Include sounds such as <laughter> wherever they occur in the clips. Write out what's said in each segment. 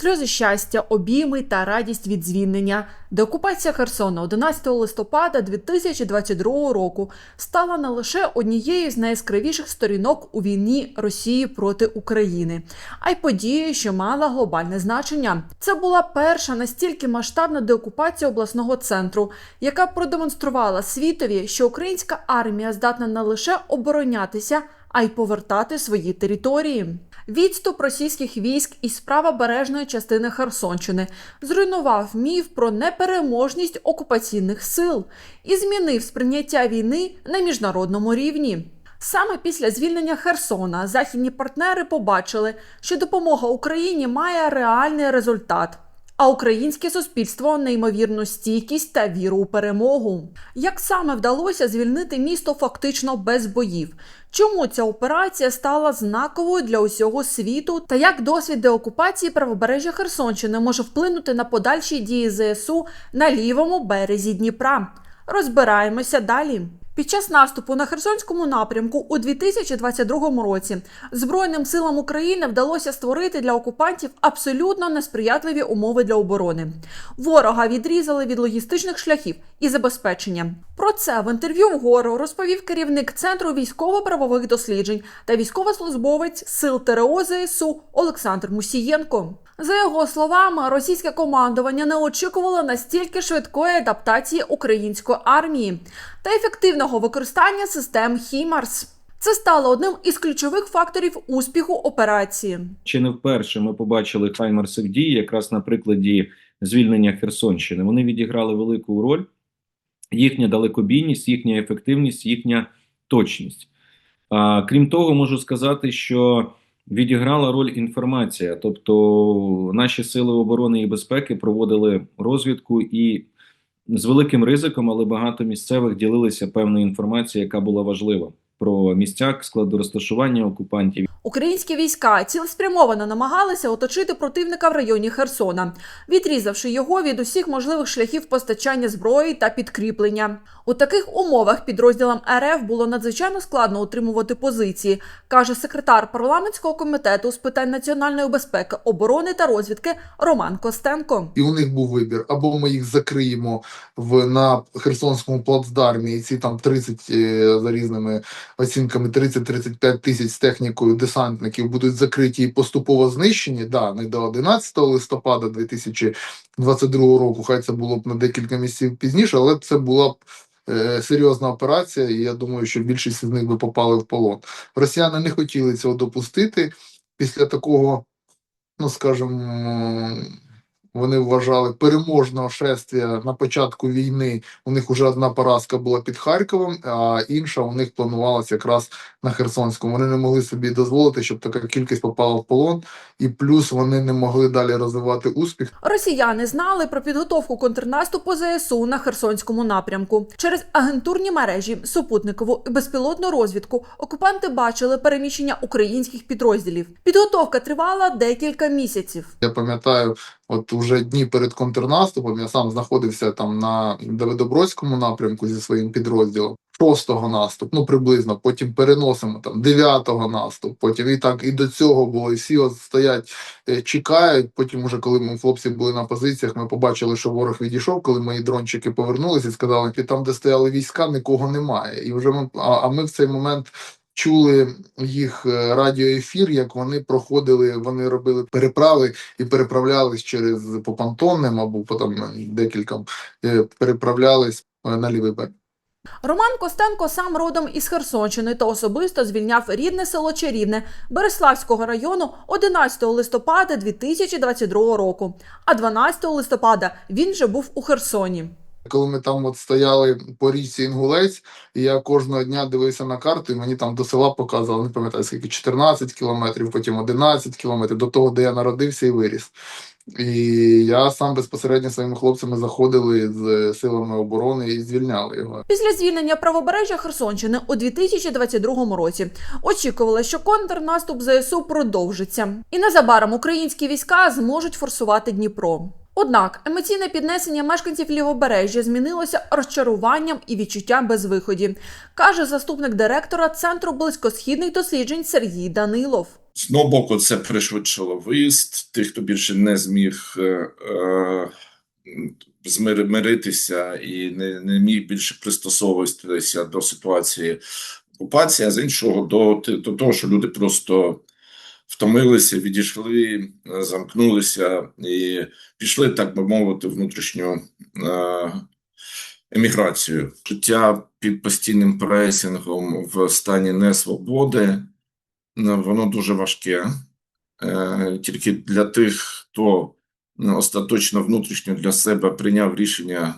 сльози щастя, обійми та радість від звільнення. Деокупація Херсона 11 листопада 2022 року стала не лише однією з найяскравіших сторінок у війні Росії проти України, а й подією, що мала глобальне значення. Це була перша настільки масштабна деокупація обласного центру, яка продемонструвала світові, що українська армія здатна не лише оборонятися, а й повертати свої території. Відступ російських військ із правобережної частини Херсонщини зруйнував міф про непереможність окупаційних сил і змінив сприйняття війни на міжнародному рівні. Саме після звільнення Херсона західні партнери побачили, що допомога Україні має реальний результат. А українське суспільство неймовірну стійкість та віру у перемогу. Як саме вдалося звільнити місто фактично без боїв? Чому ця операція стала знаковою для усього світу? Та як досвід деокупації правобережжя Херсонщини може вплинути на подальші дії ЗСУ на лівому березі Дніпра? Розбираємося далі. Під час наступу на Херсонському напрямку у 2022 році Збройним силам України вдалося створити для окупантів абсолютно несприятливі умови для оборони. Ворога відрізали від логістичних шляхів і забезпечення. Про це в інтерв'ю вгору розповів керівник центру військово-правових досліджень та військовослужбовець сил ТРО ЗСУ Олександр Мусієнко. За його словами, російське командування не очікувало настільки швидкої адаптації української армії та ефективного використання систем HIMARS. Це стало одним із ключових факторів успіху операції. Чи не вперше ми побачили хаймарсик дії якраз на прикладі звільнення Херсонщини. Вони відіграли велику роль, їхня далекобійність, їхня ефективність, їхня точність. А, крім того, можу сказати, що відіграла роль інформація, тобто наші сили оборони і безпеки проводили розвідку і з великим ризиком, але багато місцевих ділилися певною інформацією, яка була важлива про місця складу розташування окупантів. Українські війська цілеспрямовано намагалися оточити противника в районі Херсона, відрізавши його від усіх можливих шляхів постачання зброї та підкріплення. У таких умовах підрозділам РФ було надзвичайно складно утримувати позиції, каже секретар парламентського комітету з питань національної безпеки, оборони та розвідки Роман Костенко. І у них був вибір: або ми їх закриємо в на Херсонському плацдармі, і ці там 30 е, за різними оцінками 30-35 тисяч з технікою десантників будуть закриті і поступово знищені. Да, не до 11 листопада 2022 року. Хай це було б на декілька місяців пізніше, але це була б. е, Серйозна операція, і я думаю, що більшість з них би попали в полон. Росіяни не хотіли цього допустити. Після такого, ну скажімо, вони вважали переможного шествия на початку війни. У них вже одна поразка була під Харковом, а інша у них планувалася якраз на Херсонському. Вони не могли собі дозволити, щоб така кількість попала в полон, і плюс вони не могли далі розвивати успіх. Росіяни знали про підготовку контрнаступу ЗСУ на Херсонському напрямку. Через агентурні мережі, супутникову і безпілотну розвідку окупанти бачили переміщення українських підрозділів. Підготовка тривала декілька місяців. Я пам'ятаю, от уже дні перед контрнаступом я сам знаходився там на Давидобродському напрямку зі своїм підрозділом. Шостого наступ, ну приблизно, потім переносимо там дев'ятого наступ, потім і так і до цього було. І всі от стоять, е, чекають. Потім, уже коли ми хлопці були на позиціях, ми побачили, що ворог відійшов, коли мої дрончики повернулися і сказали, що там, де стояли війська, нікого немає. І вже ми а, а ми в цей момент чули їх е, радіоефір, як вони проходили, вони робили переправи і переправлялись через по понтонним або по там декілька е, переправлялись е, на лівий берег. Роман Костенко сам родом із Херсонщини та особисто звільняв рідне село Чарівне Береславського району 11 листопада 2022 року. А 12 листопада він вже був у Херсоні. Коли ми там от стояли по річці Інгулець, я кожного дня дивився на карту, і мені там до села показували, не пам'ятаю скільки 14 кілометрів, потім 11 кілометрів до того, де я народився і виріс. І я сам безпосередньо своїми хлопцями заходили з силами оборони і звільняли його. Після звільнення правобережжя Херсонщини у 2022 році очікували, що контрнаступ ЗСУ продовжиться, і незабаром українські війська зможуть форсувати Дніпро. Однак емоційне піднесення мешканців лівобережжя змінилося розчаруванням і відчуттям безвиході, каже заступник директора Центру близькосхідних досліджень Сергій Данилов. З одного боку, це пришвидшило виїзд тих, хто більше не зміг е, е, миритися і не, не міг більше пристосовуватися до ситуації окупації, а з іншого до, до того, що люди просто втомилися, відійшли, е, замкнулися і пішли, так би мовити, внутрішню е, еміграцію. Життя під постійним пресингом в стані несвободи. Ну, воно дуже важке. Е, Тільки для тих, хто остаточно внутрішньо для себе прийняв рішення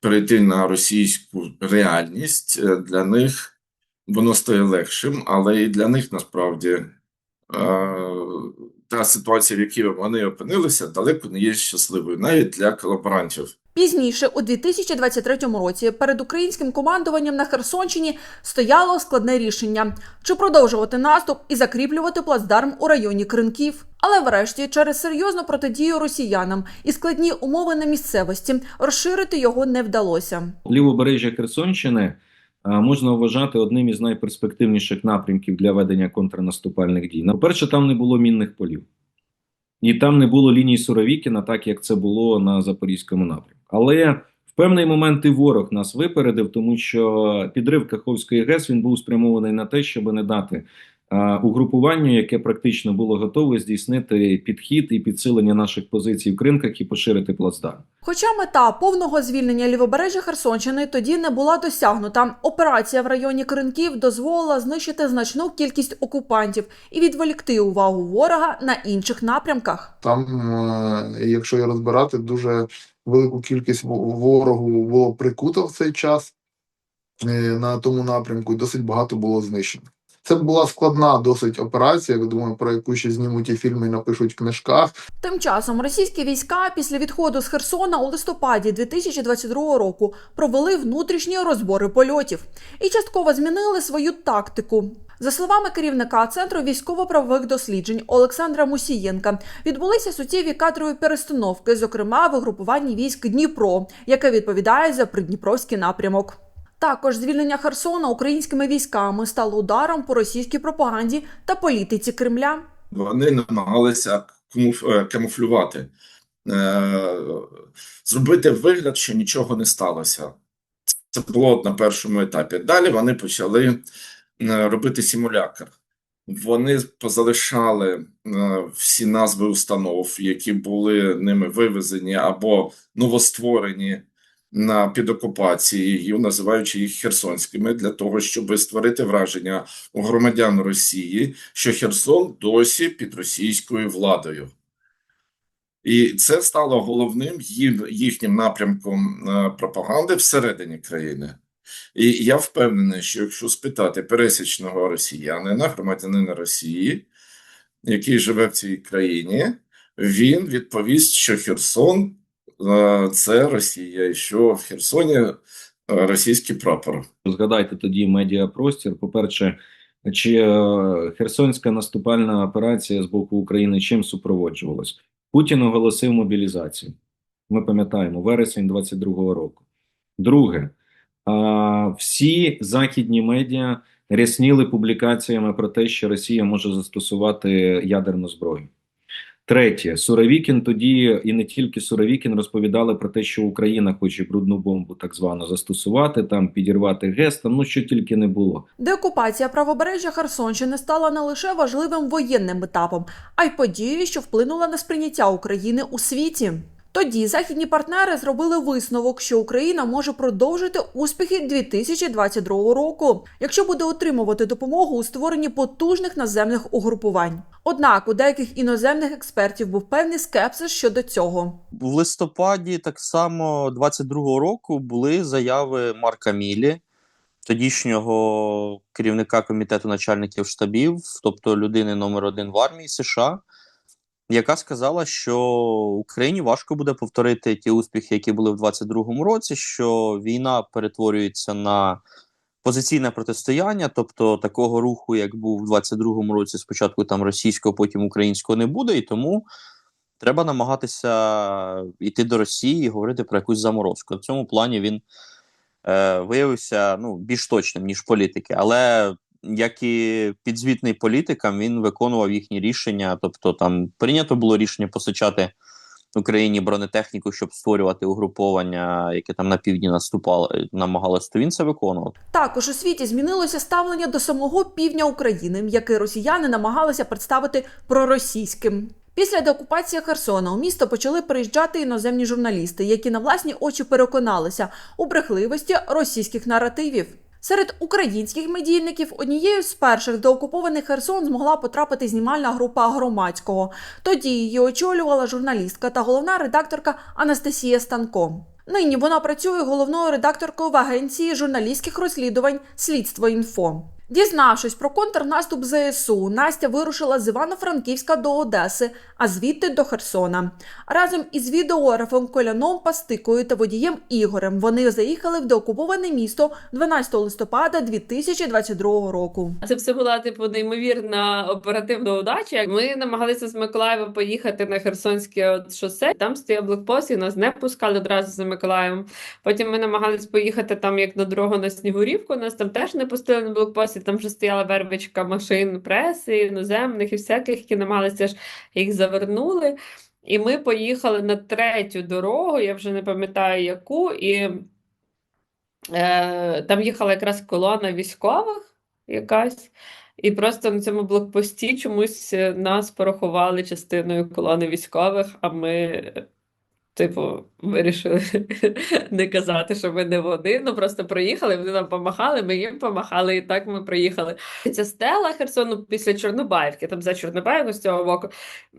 перейти на російську реальність, е, для них воно стає легшим, але і для них насправді е, та ситуація, в якій вони опинилися, далеко не є щасливою, навіть для колаборантів. Пізніше, у 2023 році, перед українським командуванням на Херсонщині стояло складне рішення: чи продовжувати наступ і закріплювати плацдарм у районі Кринків. Але врешті, через серйозну протидію росіянам і складні умови на місцевості, розширити його не вдалося. Лівобережжя Херсонщини можна вважати одним із найперспективніших напрямків для ведення контрнаступальних дій. По-перше, там не було мінних полів, і там не було ліній Суровікіна, так як це було на Запорізькому напрямку. Але в певний момент і ворог нас випередив, тому що підрив Каховської ГЕС він був спрямований на те, щоб не дати угрупуванню, яке практично було готове здійснити підхід і підсилення наших позицій в кринках і поширити плацдарм. Хоча мета повного звільнення лівобережжя Херсонщини тоді не була досягнута, операція в районі Кринків дозволила знищити значну кількість окупантів і відволікти увагу ворога на інших напрямках. Там, е, якщо я розбирати, дуже велику кількість ворогу було прикуто в цей час е, на тому напрямку, і досить багато було знищено. Це була складна досить операція. Я думаю, про яку ще знімуть і фільми і напишуть в книжках. Тим часом російські війська після відходу з Херсона у листопаді 2022 року провели внутрішні розбори польотів і частково змінили свою тактику. За словами керівника центру військово-правових досліджень Олександра Мусієнка, відбулися суттєві кадрові перестановки, зокрема в угрупуванні військ Дніпро, яке відповідає за придніпровський напрямок. Також звільнення Херсона українськими військами стало ударом по російській пропаганді та політиці Кремля. Вони намагалися е, камуфлювати, е, зробити вигляд, що нічого не сталося. Це було на першому етапі. Далі вони почали е, робити симулятор. Вони позалишали всі назви установ, які були ними вивезені або новостворені на під окупацією, називаючи їх херсонськими, для того, щоб створити враження у громадян Росії, що Херсон досі під російською владою. І це стало головним їхнім напрямком е, пропаганди всередині країни. І я впевнений, що якщо спитати пересічного росіянина, громадянина Росії, який живе в цій країні, він відповість, що Херсон це Росія, і що в Херсоні е, російський прапор. Згадайте тоді медіапростір. По-перше, чи е, Херсонська наступальна операція з боку України чим супроводжувалась? Путін оголосив мобілізацію. Ми пам'ятаємо, вересень 22-го року. Друге, всі західні медіа рясніли публікаціями про те, що Росія може застосувати ядерну зброю. Третє, Суровікін тоді і не тільки Суровікін розповідали про те, що Україна хоче брудну бомбу так звану застосувати, там підірвати ГЕС, ну що тільки не було. Деокупація правобережжя Херсонщини стала не лише важливим воєнним етапом, а й подією, що вплинула на сприйняття України у світі. Тоді західні партнери зробили висновок, що Україна може продовжити успіхи 2022 року, якщо буде отримувати допомогу у створенні потужних наземних угрупувань. Однак у деяких іноземних експертів був певний скепсис щодо цього. В листопаді так само 22-го року були заяви Марка Мілі, тодішнього керівника комітету начальників штабів, тобто людини номер один в армії США, яка сказала, що Україні важко буде повторити ті успіхи, які були в 22-му році, що війна перетворюється на позиційне протистояння, тобто такого руху, як був в 22-му році, спочатку там російського, потім українського не буде, і тому треба намагатися йти до Росії і говорити про якусь заморозку. В цьому плані він е, виявився ну, більш точним, ніж політики. Але як і підзвітний політикам, він виконував їхні рішення. Тобто, там прийнято було рішення постачати Україні бронетехніку, щоб створювати угруповання, яке там на півдні наступало, намагалось, то він це виконував. Також у світі змінилося ставлення до самого півдня України, яке росіяни намагалися представити проросійським. Після деокупації Херсона у місто почали приїжджати іноземні журналісти, які на власні очі переконалися у брехливості російських наративів. Серед українських медійників однією з перших до окупованих Херсон змогла потрапити знімальна група громадського. Тоді її очолювала журналістка та головна редакторка Анастасія Станко. Нині вона працює головною редакторкою в агенції журналістських розслідувань Слідство інфо. Дізнавшись про контрнаступ ЗСУ, Настя вирушила з Івано-Франківська до Одеси, а звідти до Херсона. Разом із відеографом Коляном Пастикою та водієм Ігорем вони заїхали в деокуповане місто 12 листопада 2022 року. Це все була типу неймовірна оперативна удача. Ми намагалися з Миколаєва поїхати на Херсонське шосе. Там стояв блокпост, і нас не пускали одразу за Миколаєвом. Потім ми намагалися поїхати там, як на дорогу на Снігурівку. Нас там теж не пустили на блокпост, і там вже стояла вербичка машин преси, іноземних і всяких, які намагалися ж їх завернули. І ми поїхали на третю дорогу, я вже не пам'ятаю яку, і е, там їхала якраз колона військових якась. І просто на цьому блокпості чомусь е, нас порахували частиною колони військових, а ми, типу, вирішили <laughs> не казати, що ми не вони. Ну просто проїхали, вони нам помахали, ми їм помахали, і так ми проїхали. Ця стела Херсону після Чорнобаївки, там за Чорнобаївку з цього боку.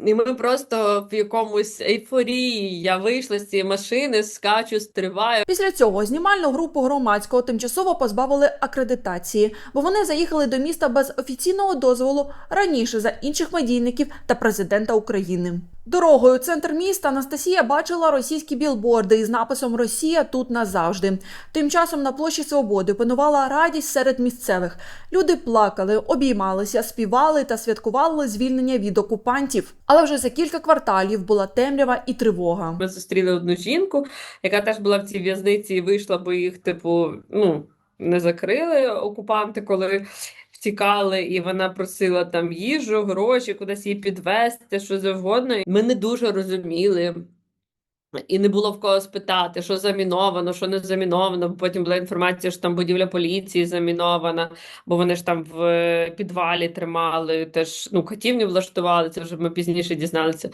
І ми просто в якомусь ейфорії. Я вийшла з цієї машини, скачу, стрибаю. Після цього знімальну групу громадського тимчасово позбавили акредитації, бо вони заїхали до міста без офіційного дозволу раніше за інших медійників та президента України. Дорогою центр міста Анастасія бачила російські білборди із написом Росія тут назавжди. Тим часом на площі Свободи панувала радість серед місцевих. Люди плакали, обіймалися, співали та святкували звільнення від окупантів. Але вже за кілька кварталів була темрява і тривога. Ми зустріли одну жінку, яка теж була в цій в'язниці і вийшла, бо їх, типу, ну, не закрили окупанти, коли втікали, і вона просила там їжу, гроші, кудись її підвезти, що завгодно. Ми не дуже розуміли. І не було в кого спитати, що заміновано, що не заміновано. Бо Потім була інформація, що там будівля поліції замінована, бо вони ж там в е, підвалі тримали, теж ну, катівню влаштували, це вже ми пізніше дізналися.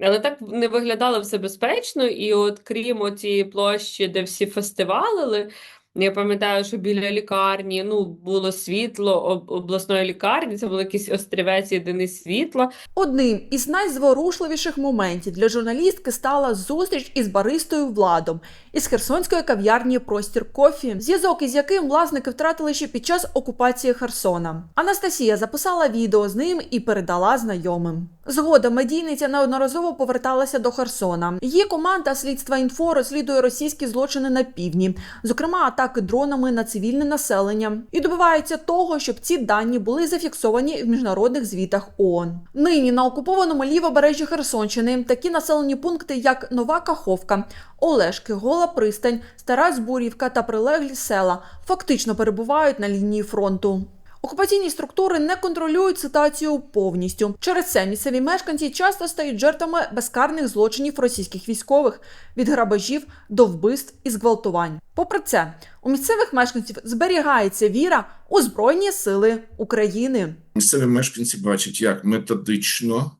Але так не виглядало все безпечно, і от крім цієї площі, де всі фестивалили, я пам'ятаю, що біля лікарні ну, було світло об- обласної лікарні, це був якийсь острівець єдиний світла. Одним із найзворушливіших моментів для журналістки стала зустріч із баристою Владом із херсонської кав'ярні Простір Кофі, зв'язок із яким власники втратили ще під час окупації Херсона. Анастасія записала відео з ним і передала знайомим. Згодом медійниця неодноразово поверталася до Херсона. Її команда слідства інфо розслідує російські злочини на півдні, зокрема атаки дронами на цивільне населення, і добивається того, щоб ці дані були зафіксовані в міжнародних звітах ООН. Нині на окупованому лівобережжі Херсонщини такі населені пункти, як Нова Каховка, Олешки, Гола Пристань, Стара Збурівка та прилеглі села, фактично перебувають на лінії фронту. Окупаційні структури не контролюють ситуацію повністю. Через це місцеві мешканці часто стають жертвами безкарних злочинів російських військових від грабежів до вбивств і зґвалтувань. Попри це, у місцевих мешканців зберігається віра у збройні сили України. Місцеві мешканці бачать, як методично,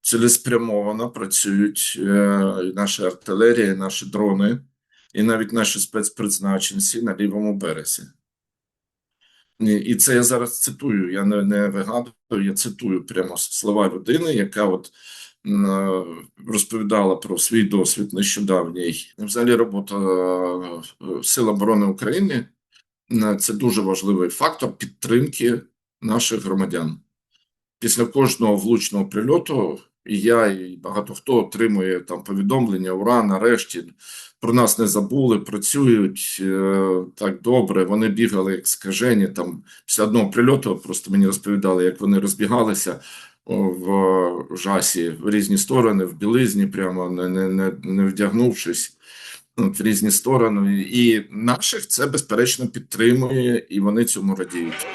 цілеспрямовано працюють е, наша артилерія, наші дрони, і навіть наші спецпризначенці на лівому березі. І це я зараз цитую, я не, не вигадую, я цитую прямо слова людини, яка от е, розповідала про свій досвід нещодавній. Взагалі, робота е, Сил оборони України е, це дуже важливий фактор підтримки наших громадян. Після кожного влучного прильоту і я, і багато хто отримує там повідомлення, ура, нарешті про нас не забули, працюють е, так добре. Вони бігали як скажені. Там після одного прильоту просто мені розповідали, як вони розбігалися в жасі в різні сторони, в білизні, прямо не, не, не, не вдягнувшись. В різні сторони, і наших це безперечно підтримує, і вони цьому радіють.